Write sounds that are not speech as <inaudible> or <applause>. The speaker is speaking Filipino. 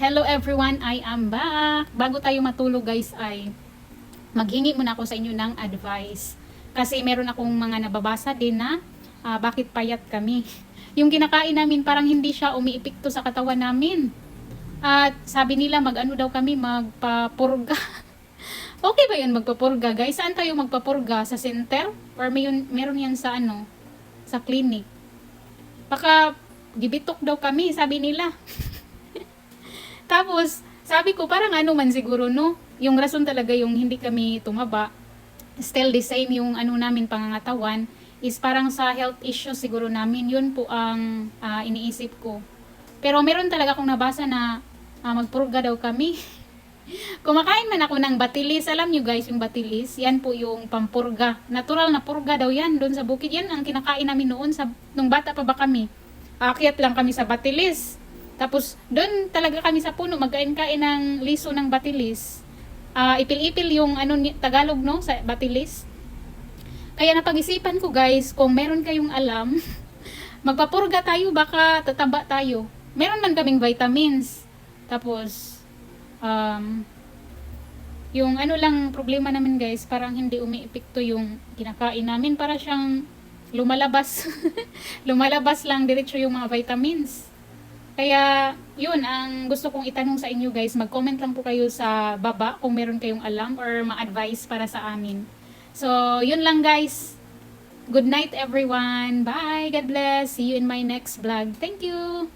Hello everyone, I am back. Bago tayo matulog guys ay maghingi muna ako sa inyo ng advice. Kasi meron akong mga nababasa din na ah, bakit payat kami. <laughs> Yung kinakain namin parang hindi siya umiipikto sa katawan namin. At sabi nila mag-ano daw kami magpapurga. <laughs> okay ba yun magpapurga guys? Saan tayo magpapurga? Sa center? Or may yun, meron yan sa ano? Sa clinic? Baka gibitok daw kami, sabi nila. <laughs> Tapos, sabi ko, parang ano man siguro, no? Yung rason talaga yung hindi kami tumaba, still the same yung ano namin pangangatawan, is parang sa health issue siguro namin. Yun po ang ah, iniisip ko. Pero meron talaga akong nabasa na ah, magpurga daw kami. <laughs> Kumakain man ako ng batilis. Alam nyo guys, yung batilis, yan po yung pampurga. Natural na purga daw yan doon sa bukid. Yan ang kinakain namin noon sa, nung bata pa ba kami. Aakyat lang kami sa batilis. Tapos, doon talaga kami sa puno, magkain-kain ng liso ng batilis. Ah, ipil-ipil yung ano, Tagalog, no? Sa batilis. Kaya napag-isipan ko guys, kung meron kayong alam, <laughs> magpapurga tayo, baka tataba tayo. Meron man kaming vitamins. Tapos, um, yung ano lang problema namin guys, parang hindi umiepekto yung kinakain namin. Para siyang lumalabas. <laughs> lumalabas lang diretso yung mga vitamins. Kaya, yun, ang gusto kong itanong sa inyo guys, mag-comment lang po kayo sa baba kung meron kayong alam or ma-advise para sa amin. So, yun lang guys. Good night everyone. Bye. God bless. See you in my next vlog. Thank you.